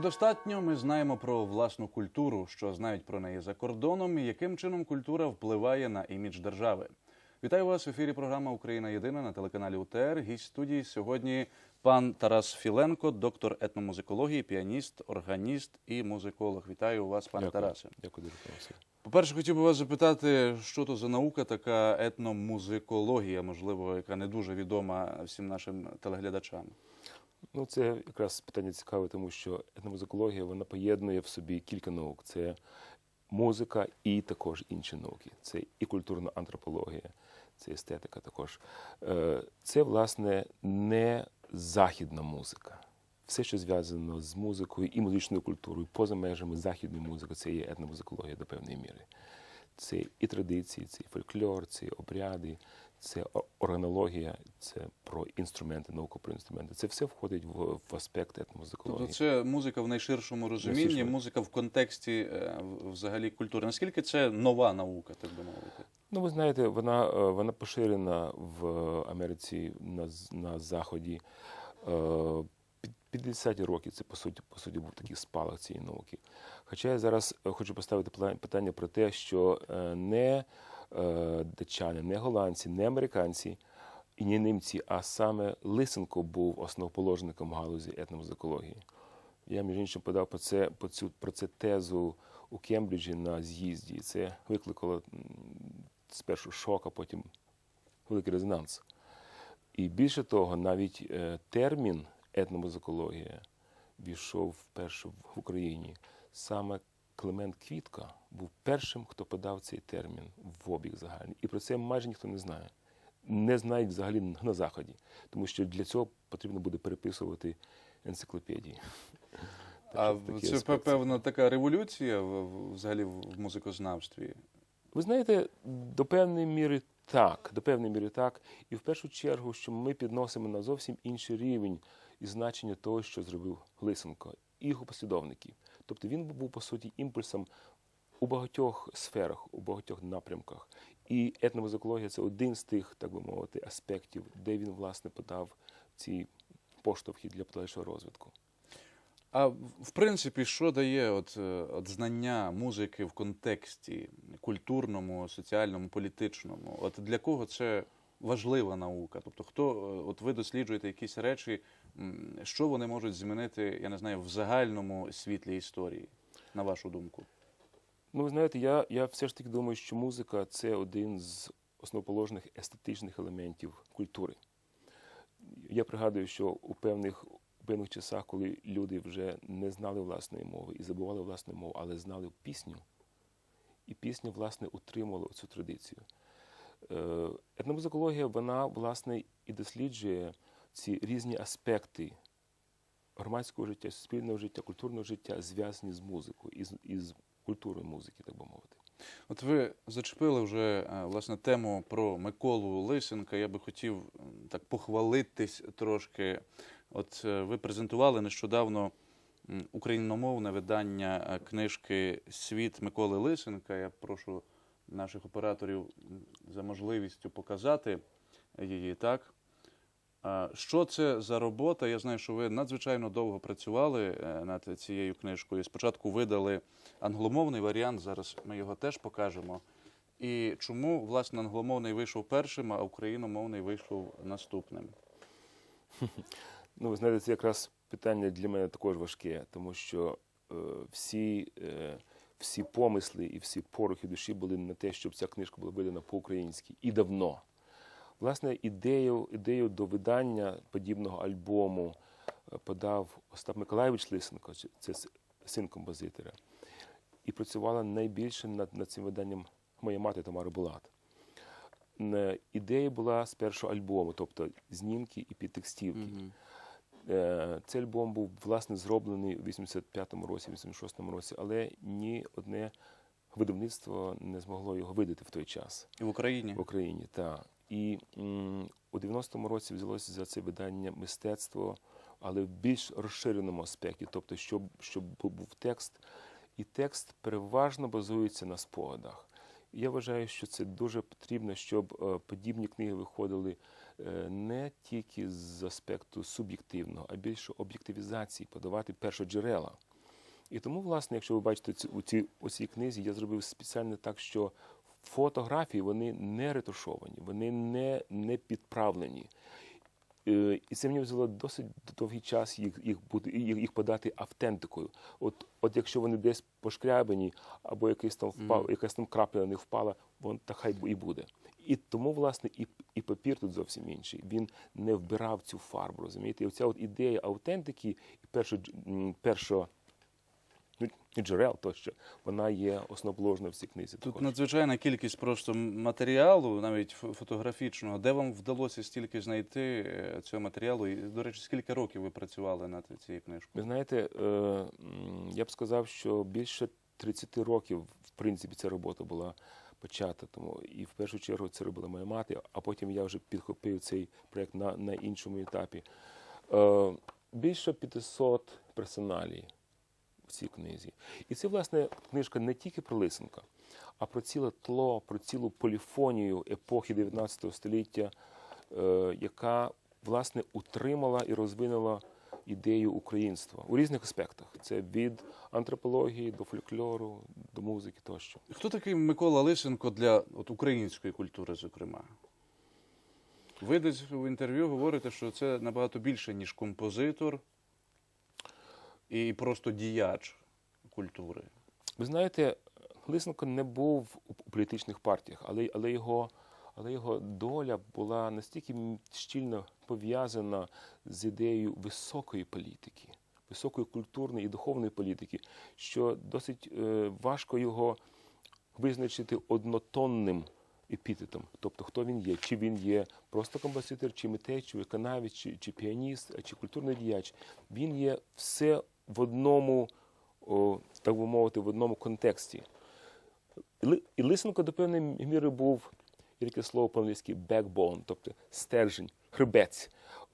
Чи достатньо ми знаємо про власну культуру, що знають про неї за кордоном, і яким чином культура впливає на імідж держави? Вітаю вас в ефірі. Програма Україна Єдина на телеканалі УТР. Гість студії сьогодні пан Тарас Філенко, доктор етномузикології, піаніст, органіст і музиколог. Вітаю вас, пане Дякую. Тарасе. Дякую дуже Тарасе. По-перше, хотів би вас запитати, що то за наука, така етномузикологія, можливо, яка не дуже відома всім нашим телеглядачам. Ну, це якраз питання цікаве, тому що етномузикологія вона поєднує в собі кілька наук. Це музика і також інші науки. Це і культурна антропологія, це естетика також. Е, Це, власне, не західна музика. Все, що зв'язано з музикою і музичною культурою, поза межами західної музики, це є етномузикологія до певної міри. Це і традиції, це і фольклор, це і обряди, це органологія, це про інструменти, науку про інструменти. Це все входить в, в аспект етномузикології. Тобто це музика в найширшому розумінні, Найширшому. музика в контексті е, взагалі культури. Наскільки це нова наука, так би мовити? Ну, ви знаєте, вона, е, вона поширена в Америці на, на Заході. Е, під 50 років це по суті, по суті був такий спалах цієї науки. Хоча я зараз е, хочу поставити питання про те, що е, не е, датчани, не голландці, не американці і не німці, а саме Лисенко був основоположником галузі етномузикології. Я, між іншим, подав про це, про цю, про це тезу у Кембриджі на з'їзді. Це викликало спершу шок, а потім великий резонанс. І більше того, навіть е, термін етномузикологія війшов вперше в Україні. Саме Климент Квітка був першим, хто подав цей термін в обіг загальний. І про це майже ніхто не знає. Не знають взагалі на Заході, тому що для цього потрібно буде переписувати енциклопедії. А це аспект. певно така революція взагалі в музикознавстві. Ви знаєте, до певної міри так, до певної міри так. І в першу чергу, що ми підносимо на зовсім інший рівень і значення того, що зробив Лисенко і його послідовники. Тобто він був, по суті, імпульсом у багатьох сферах, у багатьох напрямках. І етномузикологія це один з тих, так би мовити, аспектів, де він, власне, подав ці поштовхи для подальшого розвитку. А в принципі, що дає от, е, от знання музики в контексті культурному, соціальному, політичному? От для кого це важлива наука? Тобто, хто е, от ви досліджуєте якісь речі, що вони можуть змінити, я не знаю, в загальному світлі історії, на вашу думку? Ну, ви знаєте, я, я все ж таки думаю, що музика це один з основоположних естетичних елементів культури. Я пригадую, що у певних, у певних часах, коли люди вже не знали власної мови і забували власну мову, але знали пісню, і пісня, власне, утримувала цю традицію. Е, Етномузикологія, вона, власне, і досліджує ці різні аспекти громадського життя, суспільного життя, культурного життя, зв'язані з музикою, із, із культурою музики, так би мовити. От ви зачепили вже е, власне тему про Миколу Лисенка. Я би хотів так похвалитись трошки. От е, ви презентували нещодавно україномовне видання книжки Світ Миколи Лисенка. Я прошу наших операторів за можливістю показати її так. Що це за робота? Я знаю, що ви надзвичайно довго працювали е, над цією книжкою. Спочатку видали англомовний варіант, зараз ми його теж покажемо. І чому, власне, англомовний вийшов першим, а україномовний вийшов наступним? Ну, ви знаєте, це якраз питання для мене також важке, тому що е, всі, е, всі помисли і всі порухи душі були на те, щоб ця книжка була видана по-українськи і давно. Власне, ідею, ідею до видання подібного альбому е, подав Остап Миколаївич Лисенко, це- син композитора, і працювала найбільше над, над цим виданням моя мати Тамара Булат. Ідея була з першого альбому, тобто знімки і підтекстівки. Е, Цей альбом був власне зроблений у 85-му році, 86-му році, але ні одне видавництво не змогло його видати в той час І в Україні. в Україні. Та. І м, у 90-му році взялося за це видання мистецтво, але в більш розширеному аспекті, тобто, щоб, щоб був текст, і текст переважно базується на спогадах. І Я вважаю, що це дуже потрібно, щоб е, подібні книги виходили е, не тільки з аспекту суб'єктивного, а більше об'єктивізації, подавати першоджерела. І тому, власне, якщо ви бачите ці- у цій, у цій книзі, я зробив спеціально так, що фотографії вони не ретушовані, вони не, не підправлені. Е, І це мені взяло досить довгий час їх, їх, бути, їх, їх подати автентикою. От, от якщо вони десь пошкрябані, або якийсь там впав, якась там крапля не впала, вон та хай і буде. І тому, власне, і, і папір тут зовсім інший. Він не вбирав цю фарбу, розумієте? І оця от ідея автентики і першо, ну, джерел тощо, вона є основоположною в цій книзі. Тут також. надзвичайна кількість просто матеріалу, навіть фотографічного. Де вам вдалося стільки знайти е, цього матеріалу? І, до речі, скільки років ви працювали над цією книжкою? Ви знаєте, е, я б сказав, що більше 30 років, в принципі, ця робота була почата. Тому і в першу чергу це робила моя мати, а потім я вже підхопив цей проєкт на, на іншому етапі. Е, більше 500 персоналій в цій книзі. І це, власне, книжка не тільки про Лисенка, а про ціле тло, про цілу поліфонію епохи 19 століття, е, яка, власне, утримала і розвинула ідею українства у різних аспектах. Це від антропології до фольклору, до музики тощо. Хто такий Микола Лисенко для от, української культури, зокрема? Ви десь в інтерв'ю говорите, що це набагато більше, ніж композитор і просто діяч культури. Ви знаєте, Лисенко не був у політичних партіях, але, але, його, але його доля була настільки щільно пов'язана з ідеєю високої політики, високої культурної і духовної політики, що досить е, важко його визначити однотонним епітетом. Тобто, хто він є, чи він є просто композитор, чи митець, чи виконавець, чи, чи піаніст, чи культурний діяч. Він є все в одному, о, так би мовити, в одному контексті. І Лисенко до певної міри був, є таке слово по-англійськи backbone, тобто стержень, хребець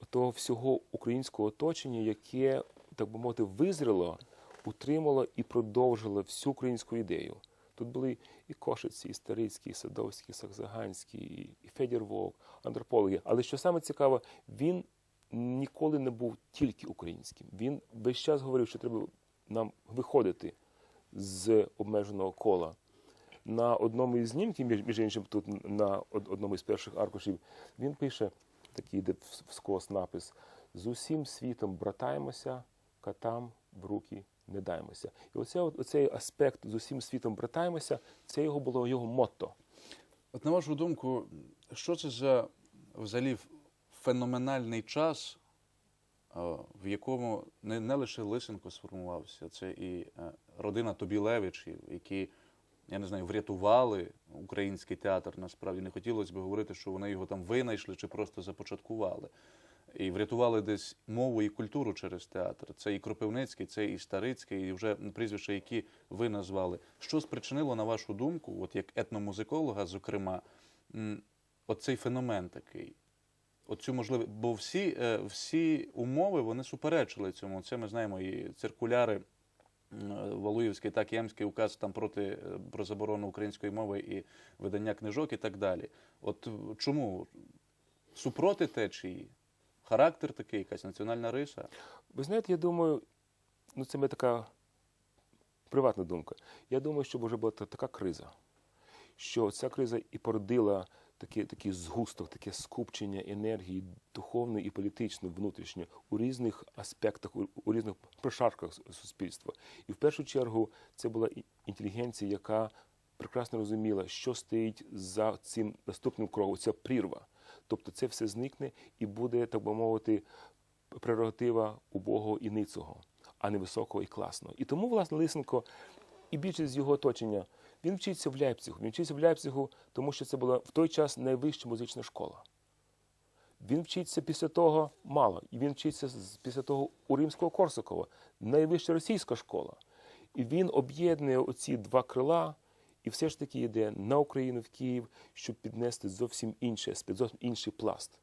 того всього українського оточення, яке, так би мовити, визріло, утримало і продовжило всю українську ідею. Тут були і Кошиці, і Старицький, і Садовський, і Сакзаганський, і- і Федір Вовк, антропологи. Але що саме цікаво, він ніколи не був тільки українським. Він весь час говорив, що треба нам виходити з обмеженого кола. На одному із знімків, між, між іншим, тут на одному із перших аркушів, він пише такий йде вскос напис: з усім світом братаємося, катам в руки не даймося. І оце, оцей аспект з усім світом братаємося, це його було його мотто. От на вашу думку, що це за взагалі феноменальний час, е, в якому не, не лише Лисенко сформувався, це і е, родина Тобілевичів, які, я не знаю, врятували український театр. Насправді не хотілося б говорити, що вони його там винайшли чи просто започаткували. І врятували десь мову і культуру через театр. Це і Кропивницький, це і Старицький, і вже прізвища, які ви назвали. Що спричинило, на вашу думку, от як етномузиколога, зокрема, оцей феномен такий? Оцю можливо, бо всі, е, всі умови вони суперечили цьому. Це ми знаємо і циркуляри м, Валуївський, так Ємський указ там проти е, про заборону української мови і видання книжок і так далі. От е, чому супроти течії? Характер такий, якась національна риса. Ви знаєте, я думаю, ну це моя така приватна думка. Я думаю, що вже була така криза, що ця криза і породила такий, такий згусток, таке скупчення енергії духовної і політичної внутрішньо у різних аспектах, у, у різних прошарках суспільства. І в першу чергу це була інтелігенція, яка прекрасно розуміла, що стоїть за цим наступним кроком, ця прірва. Тобто це все зникне і буде, так би мовити, прерогатива убогого і ницого, а не високого і класного. І тому, власне, Лисенко і більшість його оточення, він вчиться в Ляйпцигу. Він вчиться в Ляйпцигу, тому що це була в той час найвища музична школа. Він вчиться після того мало, і він вчиться після того у Римського Корсакова, найвища російська школа. І він об'єднує оці два крила і все ж таки йде на Україну в Київ, щоб піднести зовсім інше, зовсім інший пласт.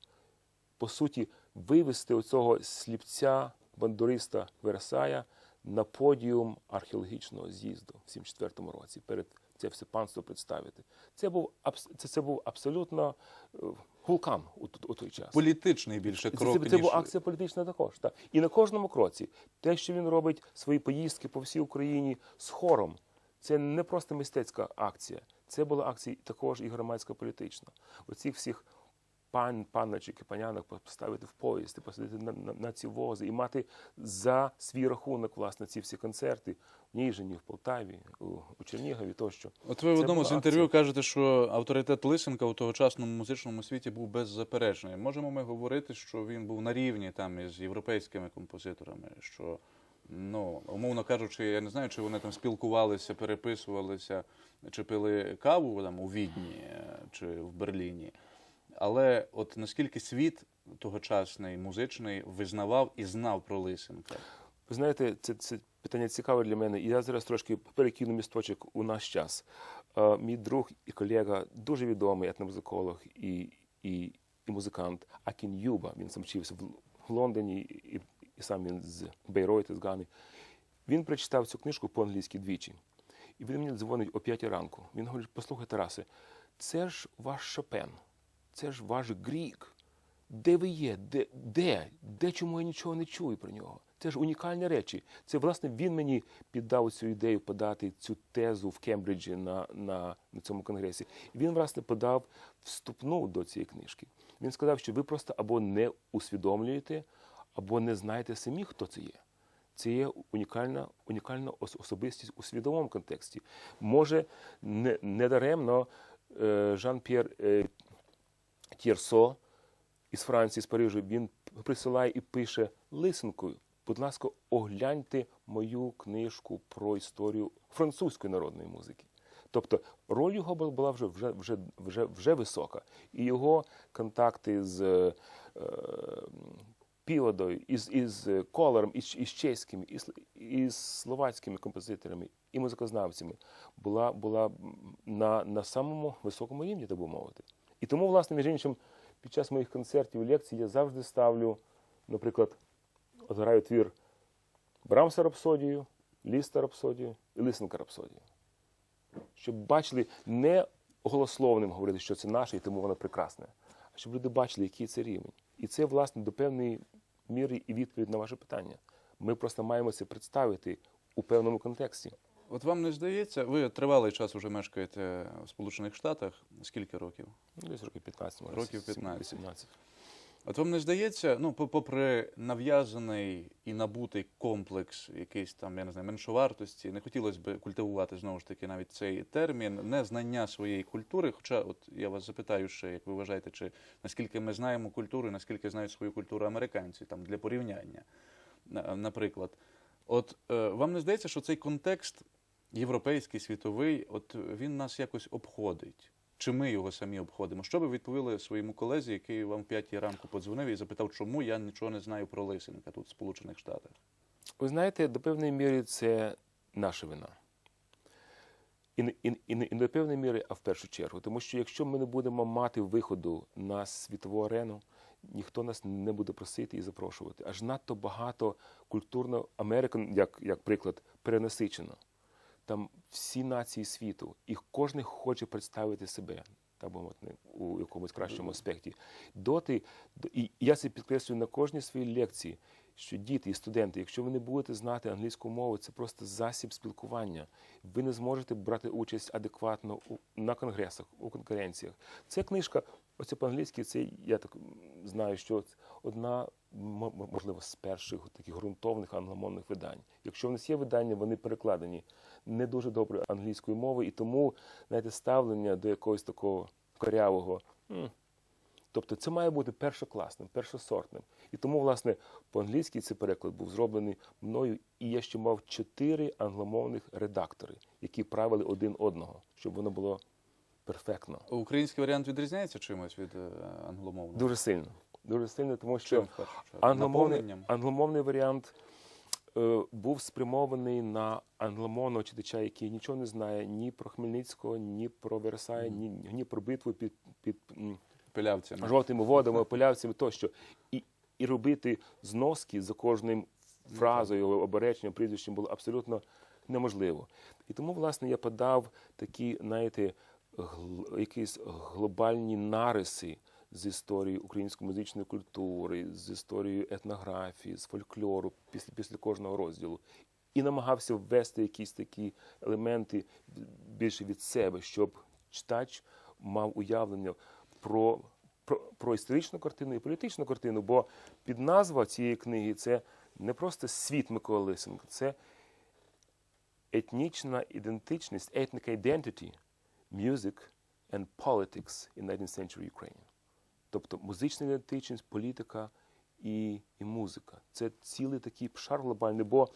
По суті, вивести оцього сліпця бандуриста Версая на подіум археологічного з'їзду в 74-му році перед це все панство представити. Це був це, це був абсолютно е, вулкан у, у той час. Політичний більше Це, крок, це, це ніж... була акція політична також. Так. І на кожному кроці те, що він робить свої поїздки по всій Україні з хором, це не просто мистецька акція, це була акція також і громадська політична. Оцих всіх пан, панночок і панянок поставити в поїзд, і посадити на, на, на ці вози і мати за свій рахунок власне ці всі концерти в Ніжині, в Полтаві, у, у Чернігові тощо. От ви в одному з інтерв'ю кажете, що авторитет Лисенка у тогочасному музичному світі був беззаперечний. Можемо ми говорити, що він був на рівні там із європейськими композиторами, що, ну, умовно кажучи, я не знаю, чи вони там спілкувалися, переписувалися, чи пили каву там у Відні е, чи в Берліні. Але от наскільки світ тогочасний музичний визнавав і знав про Лисенка? Ви знаєте, це, це питання цікаве для мене. І я зараз трошки перекину місточок у наш час. Е, мій друг і колега, дуже відомий етномузиколог і, і, і музикант Акін Юба. Він сам вчився в, Лондоні, і, і сам він з Бейройта, з Гани. Він прочитав цю книжку по-англійськи двічі. І він мені дзвонить о 5 ранку. Він говорить: послухай, Тарасе, це ж ваш Шопен, це ж ваш Грік. Де ви є? Де, де? Де чому я нічого не чую про нього? Це ж унікальні речі. Це, власне, він мені піддав цю ідею подати цю тезу в Кембриджі на, на, на цьому конгресі. Він, власне, подав вступну до цієї книжки. Він сказав, що ви просто або не усвідомлюєте, або не знаєте самі, хто це є. Це є унікальна, унікальна особистість у свідомому контексті. Може, не, недаремно е, Жан-П'єр е, із Франції, з Парижу, він присилає і пише лисинкою. Будь ласка, огляньте мою книжку про історію французької народної музики. Тобто роль його була вже, вже, вже, вже, вже висока. І його контакти з е, Піводою, із, із Колором, із, із чеськими, із, із словацькими композиторами і музикознавцями була, була на, на самому високому рівні, так би мовити. І тому, власне, між іншим, під час моїх концертів і лекцій я завжди ставлю, наприклад, от граю твір Брамса рапсодію, Ліста рапсодію і Лисенка рапсодію. Щоб бачили не голословним говорити, що це наше і тому воно прекрасне, а щоб люди бачили, який це рівень. І це, власне, до певної міри і відповідь на ваше питання. Ми просто маємо це представити у певному контексті. От вам не здається, ви тривалий час вже мешкаєте в Сполучених Штатах. Скільки років? Десь років 15, може, Років 15. 18. От вам не здається, ну, попри нав'язаний і набутий комплекс якийсь там, я не знаю, меншовартості, не хотілося б культивувати знову ж таки навіть цей термін, незнання своєї культури. Хоча, от я вас запитаю ще, як ви вважаєте, чи наскільки ми знаємо культуру, і наскільки знають свою культуру американці, там для порівняння, наприклад. От е, вам не здається, що цей контекст європейський, світовий, от він нас якось обходить? Чи ми його самі обходимо? Що би відповіли своєму колезі, який вам в п'ятій ранку подзвонив і запитав, чому я нічого не знаю про Лисенка тут в Сполучених Штатах? Ви знаєте, до певної міри це наша вина. І, і, і, і до певної міри, а в першу чергу. Тому що якщо ми не будемо мати виходу на світову арену, ніхто нас не буде просити і запрошувати. Аж надто багато культурно Америка, як, як приклад, перенасичено. Там всі нації світу, і кожен хоче представити себе, би у якомусь кращому аспекті. Доти, і я це підкреслюю на кожній своїй лекції, що діти і студенти, якщо ви не будете знати англійську мову, це просто засіб спілкування. Ви не зможете брати участь адекватно у, на конгресах, у конференціях. Це книжка, оце по-англійськи, це я так знаю, що одна, можливо, з перших таких ґрунтовних англомовних видань. Якщо в нас є видання, вони перекладені не дуже добре англійською мовою, і тому знаєте, ставлення до якогось такого корявого. Тобто це має бути першокласним, першосортним. І тому, власне, по-англійськи цей переклад був зроблений мною, і я ще мав чотири англомовних редактори, які правили один одного, щоб воно було перфектно. Український варіант відрізняється чимось від е, англомовного? Дуже сильно. Дуже сильно, тому що Чим англомовний, англомовний варіант був спрямований на англомовного читача, який нічого не знає ні про Хмельницького, ні про Версай, ні, ні про битву під, під Пилявцями. жовтими водами, полявцями тощо. І, і робити зноски за кожним фразою, обереченням, прізвищем було абсолютно неможливо. І тому, власне, я подав такі, знаєте, гл- якісь глобальні нариси з історії української музичної культури, з історією етнографії, з фольклору після, після кожного розділу. І намагався ввести якісь такі елементи більше від себе, щоб читач мав уявлення про, про, про історичну картину і політичну картину. Бо під назва цієї книги це не просто світ Миколи Лисенка, це етнічна ідентичність, ethnic identity, music and politics in 19th century Ukraine. Тобто музична ідентичність, політика і, і музика. Це цілий такий шар глобальний, бо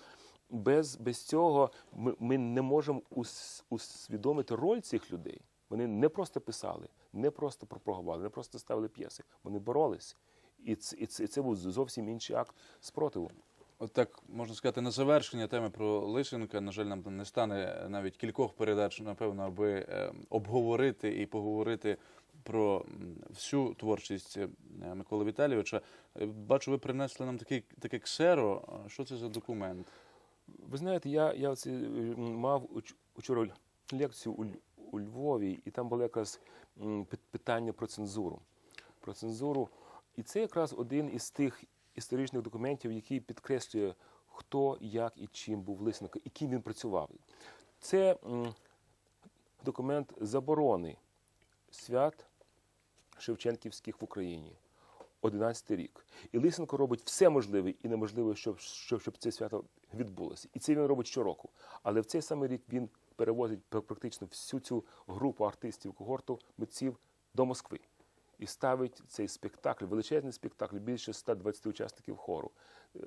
без, без цього ми, ми не можемо ус, усвідомити роль цих людей. Вони не просто писали, не просто пропагували, не просто ставили п'єси. Вони боролись. І це, і це, і це був зовсім інший акт спротиву. От так можна сказати, на завершення теми про Лисенка, на жаль, нам не стане навіть кількох передач, напевно, аби е, обговорити і поговорити про всю творчість е, Миколи Віталійовича. Е, Бачу, ви принесли нам такий, таке ксеро. Що це за документ? Ви знаєте, я, я оце, е, мав уч- учора лекцію у, у Львові, і там було якраз питання про цензуру. Про цензуру. І це якраз один із тих історичних документів, який підкреслює, хто, як і чим був Лисенко, і ким він працював. Це документ заборони свят Шевченківських в Україні. 11 рік. І Лисенко робить все можливе і неможливе, щоб, щоб, щоб це свято відбулося. І це він робить щороку. Але в цей самий рік він перевозить пр- практично всю цю групу артистів когорту митців до Москви. І ставить цей спектакль, величезний спектакль, більше 120 учасників хору. Е,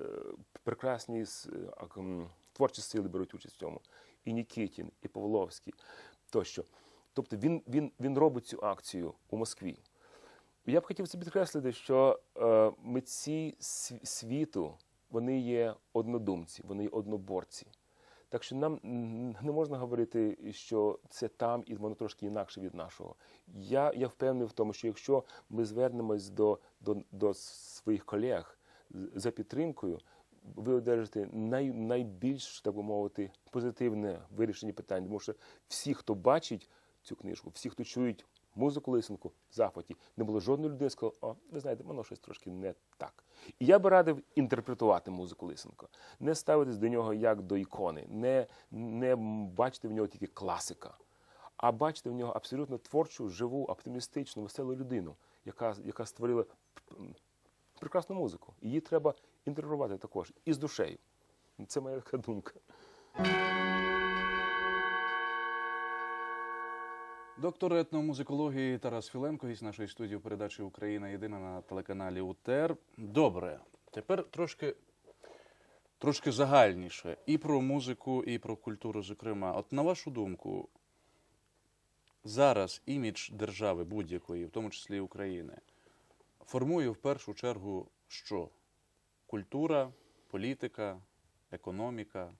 Прекрасні е, творчі сили беруть участь в цьому. І Нікітін, і Павловський тощо. Тобто він, він, він робить цю акцію у Москві. Я б хотів це підкреслити, що е, митці світу вони є однодумці, вони є одноборці. Так що нам не можна говорити, що це там і воно трошки інакше від нашого. Я, я впевнений в тому, що якщо ми звернемось до, до, до своїх колег за підтримкою, ви одержите най, найбільш, так би мовити, позитивне вирішення питань. Тому що всі, хто бачить цю книжку, всі, хто чують музику Лисенку в захваті, не було жодної людини, сказала, о, ви знаєте, воно щось трошки не так. І я би радив інтерпретувати музику Лисенко, не ставитись до нього як до ікони, не, не бачити в нього тільки класика, а бачити в нього абсолютно творчу, живу, оптимістичну, веселу людину, яка, яка створила прекрасну музику. Її треба інтерпретувати також і з душею. Це моя така думка. Доктор етномузикології Тарас Філенко із нашої студії передачі Україна єдина на телеканалі УТР. Добре, тепер трошки, трошки загальніше і про музику, і про культуру, зокрема. От на вашу думку, зараз імідж держави будь-якої, в тому числі України, формує в першу чергу що? Культура, політика, економіка,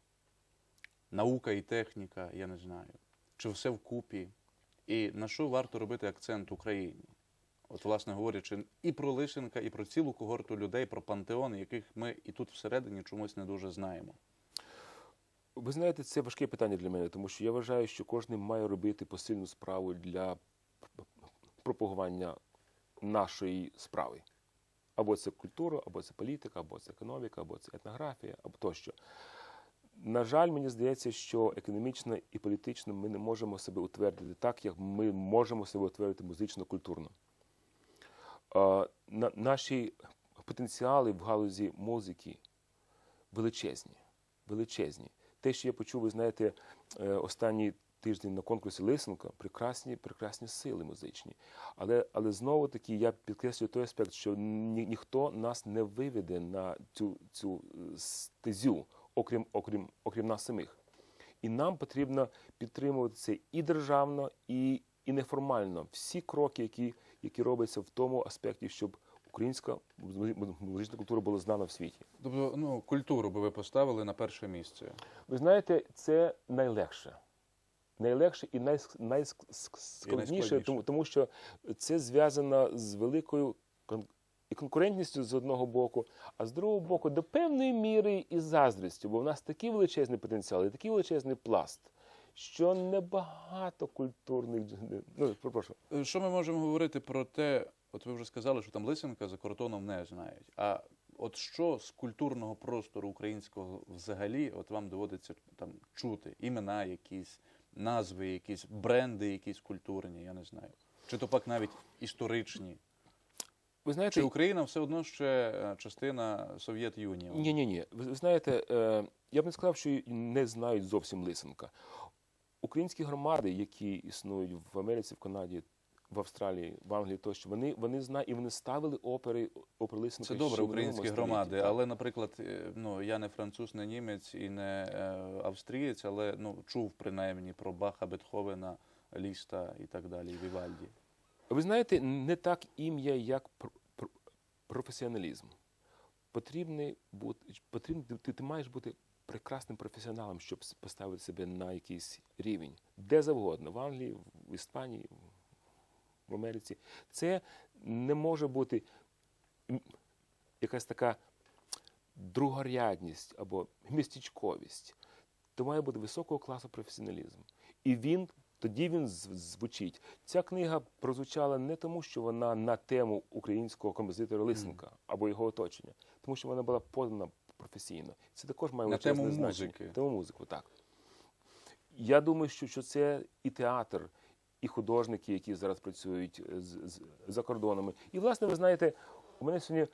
наука і техніка, я не знаю. Чи все вкупі? І на що варто робити акцент Україні? От, власне говорячи, і про Лисенка, і про цілу когорту людей, про пантеон, яких ми і тут всередині чомусь не дуже знаємо. Ви знаєте, це важке питання для мене, тому що я вважаю, що кожен має робити посильну справу для пропагування нашої справи. Або це культура, або це політика, або це економіка, або це етнографія, або тощо. На жаль, мені здається, що економічно і політично ми не можемо себе утвердити так, як ми можемо себе утвердити музично-культурно. Наші потенціали в галузі музики величезні. величезні. Те, що я почув, ви знаєте, е, останній тиждень на конкурсі Лисенка, прекрасні, прекрасні сили музичні. Але, але знову таки я підкреслюю той аспект, що ні, ніхто нас не виведе на цю, цю е, стезю, окрім, окрім, окрім нас самих. І нам потрібно підтримувати це і державно, і, і неформально. Всі кроки, які, які робляться в тому аспекті, щоб українська музи- музична культура була знана в світі. Тобто, ну, культуру би ви поставили на перше місце. Ви знаєте, це найлегше. Найлегше і найс- найскладніше, тому, тому що це зв'язано з великою і конкурентністю з одного боку, а з другого боку, до певної міри і заздрістю, бо в нас такий величезний потенціал і такий величезний пласт, що небагато культурних ну, прошу. Е, Що ми можемо говорити про те, от ви вже сказали, що там Лисенка за кордоном не знають. А от що з культурного простору українського взагалі, от вам доводиться там чути імена якісь, назви, якісь бренди, якісь культурні, я не знаю. Чи то пак навіть історичні. Ви знаєте, Чи Україна все одно ще е, частина Совєт Юніону? Ні, ні, ні. Ви, ви знаєте, е, я б не сказав, що не знають зовсім Лисенка. Українські громади, які існують в Америці, в Канаді, в Австралії, в Англії, тощо, вони, вони знають і вони ставили опери, опери Лисенка. Це добре, українські громади, так. але, наприклад, е, ну я не француз, не німець і не австрієць, але ну чув принаймні про Баха, Бетховена, Ліста і так далі, Вівальді. Ви знаєте, не так ім'я, як пр- пр- професіоналізм. Потрібний бути, потрібно, ти, ти маєш бути прекрасним професіоналом, щоб поставити себе на якийсь рівень. Де завгодно, в Англії, в Іспанії, в Америці. Це не може бути якась така другорядність або містечковість. То має бути високого класу професіоналізм. І він тоді він звучить. Ця книга прозвучала не тому, що вона на тему українського композитора Лисенка або його оточення, тому що вона була подана професійно. Це також має величезне значення. Тему музику, так. Я думаю, що, що це і театр, і художники, які зараз працюють е, з, з, за кордонами. І, власне, ви знаєте, у мене сьогодні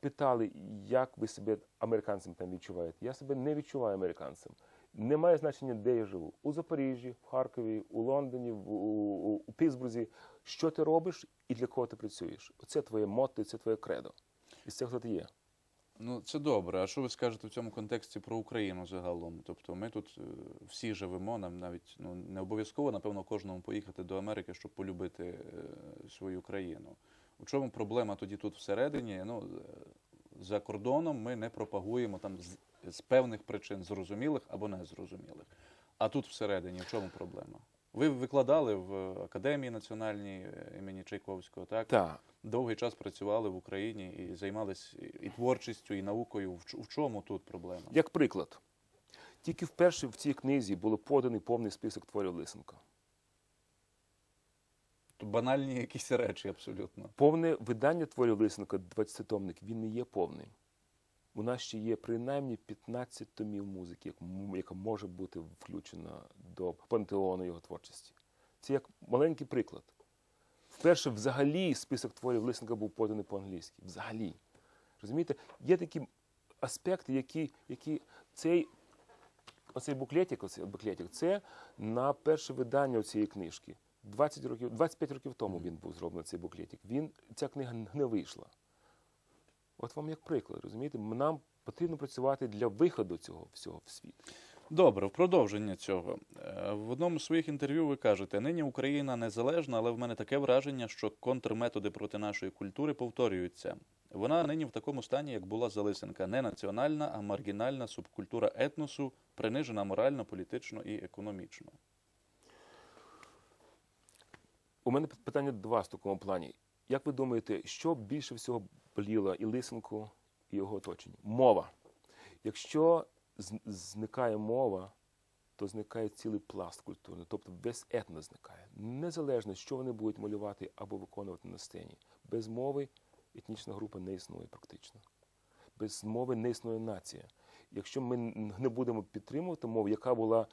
питали, як ви себе американцем там відчуваєте. Я себе не відчуваю американцем. Немає значення, де я живу. У Запоріжжі, в Харкові, у Лондоні, в, у, у, Пітсбурзі. Що ти робиш і для кого ти працюєш? Оце твоє мотто, це твоє кредо. І це хто ти є. Ну це добре. А що ви скажете в цьому контексті про Україну загалом? Тобто ми тут е, всі живемо, нам навіть ну не обов'язково, напевно, кожному поїхати до Америки, щоб полюбити е, свою країну. У чому проблема тоді тут всередині? Ну е, за кордоном ми не пропагуємо там з, з певних причин зрозумілих або незрозумілих. А тут всередині в чому проблема? Ви викладали в академії національній е, імені Чайковського, так? Так. довгий час працювали в Україні і займалися і творчістю, і наукою. В чому тут проблема? Як приклад, тільки вперше в цій книзі було поданий повний список творів Лисенка. Банальні якісь речі абсолютно. Повне видання творів Лисенка, 20-томник, він не є повним. У нас ще є принаймні 15 томів музики, яка може бути включена до пантеону його творчості. Це як маленький приклад. Вперше взагалі список творів Лисенка був поданий по-англійськи. Взагалі. Розумієте, є такі аспекти, які, які цей, оцей буклетик, оцей буклетик, це на перше видання цієї книжки. 20 років, 25 років тому він був зроблений цей буклетик. Він, ця книга не вийшла. От вам як приклад, розумієте? Нам потрібно працювати для виходу цього всього в світ. Добре, в продовження цього. Е, В одному з своїх інтерв'ю ви кажете, нині Україна незалежна, але в мене таке враження, що контрметоди проти нашої культури повторюються. Вона нині в такому стані, як була Залисенка, не національна, а маргінальна субкультура етносу, принижена морально, політично і економічно. У мене питання до вас в такому плані. Як ви думаєте, що більше всього боліло і Лисенку, і його оточенню? Мова. Якщо зникає мова, то зникає цілий пласт культурний, тобто весь етнос зникає. Незалежно, що вони будуть малювати або виконувати на сцені. Без мови етнічна група не існує практично. Без мови не існує нація. Якщо ми не будемо підтримувати мову, яка була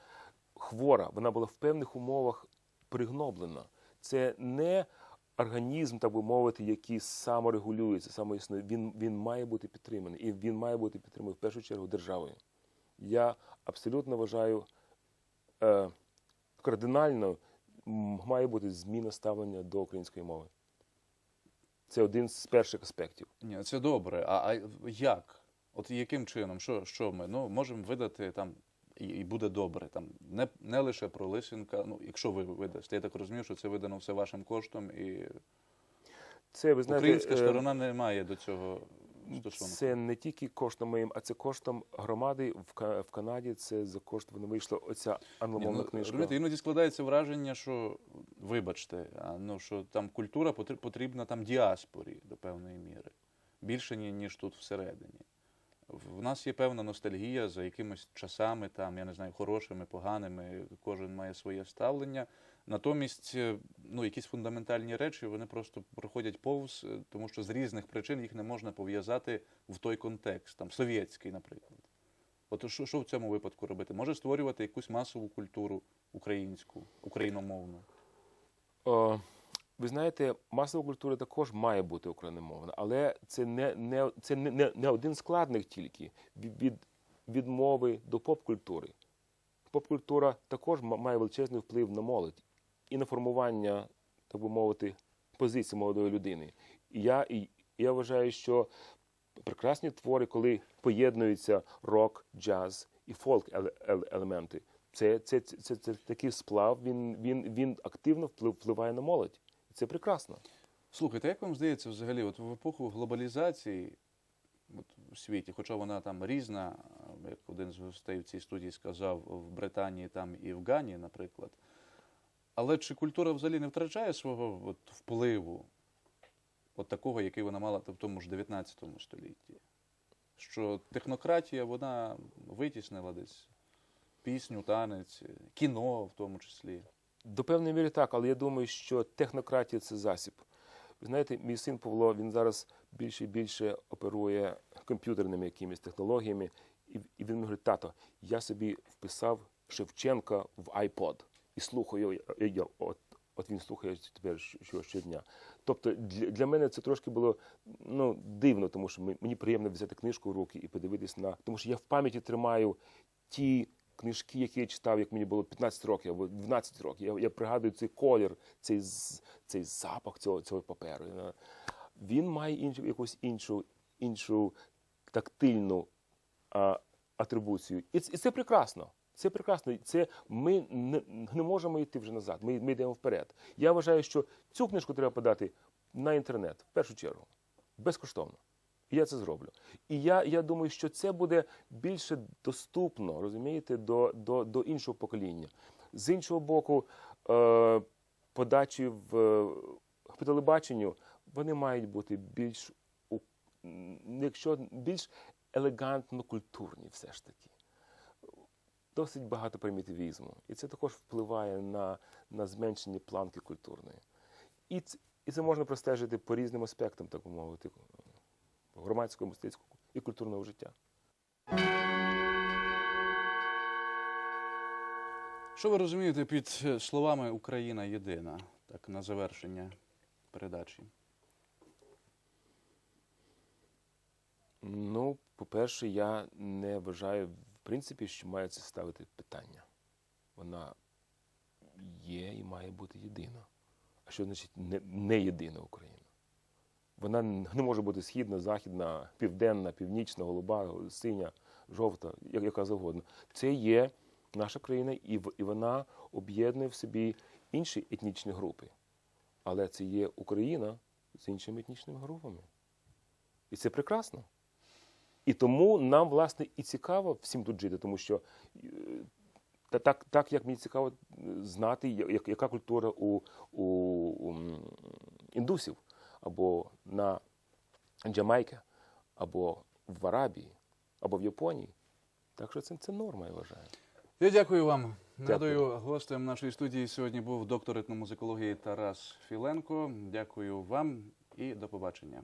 хвора, вона була в певних умовах пригноблена. Це не організм, так би мовити, який саморегулюється, самоіснує. Він, він має бути підтриманий. І він має бути підтриманий в першу чергу державою. Я абсолютно вважаю, е, кардинально має бути зміна ставлення до української мови. Це один з перших аспектів. Ні, це добре. А, а як? От яким чином? Що, що ми? Ну, можемо видати там, і, буде добре. Там не, не лише про Лисенка. Ну, якщо ви видасте, я так розумію, що це видано все вашим коштом, і Це, ви знаєте, українська е, сторона не має до цього стосунку. Це не тільки коштом моїм, а це коштом громади в, в Канаді. Це за кошт вона вийшла оця англомовна ну, книжка. розумієте, іноді складається враження, що вибачте, а, ну що там культура потр- потрібна там діаспорі до певної міри. більше, ні- ніж тут всередині. В нас є певна ностальгія за якимись часами, там, я не знаю, хорошими, поганими, кожен має своє ставлення. Натомість, е, ну, якісь фундаментальні речі вони просто проходять повз, е, тому що з різних причин їх не можна пов'язати в той контекст, там, совєтський, наприклад. От що, що в цьому випадку робити? Може створювати якусь масову культуру українську, україномовну. О, ви знаєте, масова культура також має бути україномовна, але це не, не, це не, не, не один складник тільки від, від, мови до поп-культури. Поп-культура також ма- має величезний вплив на молодь і на формування, так би мовити, позиції молодої людини. І я, і я вважаю, що прекрасні твори, коли поєднуються рок, джаз і фолк еле- еле- елементи. Це, це, це, це, це такий сплав, він, він, він активно вплив- впливає на молодь. Це прекрасно. Слухайте, як вам здається, взагалі, от в епоху глобалізації от у світі, хоча вона там різна, як один з гостей в цій студії сказав, в Британії там і в Гані, наприклад. Але чи культура взагалі не втрачає свого от, впливу, от такого, який вона мала в тому ж 19 столітті? Що технократія, вона витіснила десь пісню, танець, кіно в тому числі. До певної міри так, але я думаю, що технократія це засіб. Ви знаєте, мій син Павло, він зараз більше і більше оперує комп'ютерними якимись технологіями, і, він говорить, тато, я собі вписав Шевченка в iPod і слухаю, от, от він слухає тепер що, щодня. Тобто для, для мене це трошки було ну, дивно, тому що мені приємно взяти книжку в руки і подивитись на. Тому що я в пам'яті тримаю ті книжки, які я читав, як мені було 15 років або 12 років. Я, я пригадую цей колір, цей, цей запах цього, цього паперу. Він має іншу, якусь іншу, іншу тактильну а, атрибуцію. І, ц- і це прекрасно. Це прекрасно. Це ми не, не можемо йти вже назад. Ми, ми йдемо вперед. Я вважаю, що цю книжку треба подати на інтернет в першу чергу, безкоштовно. І я це зроблю. І я, я думаю, що це буде більше доступно, розумієте, до, до, до іншого покоління. З іншого боку, е, подачі в, в телебаченню вони мають бути більш, якщо більш елегантно культурні, все ж таки. Досить багато примітивізму. І це також впливає на, на зменшення планки культурної. І, ц- і це можна простежити по різним аспектам, так би мовити, громадського, мистецького і культурного життя. Що ви розумієте під е, словами Україна єдина, так на завершення передачі? Ну, по-перше, я не вважаю, в принципі, що має це ставити питання. Вона є і має бути єдина. А що значить не, не єдина Україна? Вона не може бути східна, західна, південна, північна, голуба, синя, жовта, яка завгодно. Це є наша країна, і, вона об'єднує в собі інші етнічні групи. Але це є Україна з іншими етнічними групами. І це прекрасно. І тому нам, власне, і цікаво всім тут жити, тому що е, та, так, так як мені цікаво е, знати, як- яка культура у, у, у індусів, або на Джамайка, або в Арабії, або в Японії. Так що це, це норма, я вважаю. Я дякую вам. Нагадую, гостем нашої студії сьогодні був доктор етномузикології Тарас Філенко. Дякую вам і до побачення.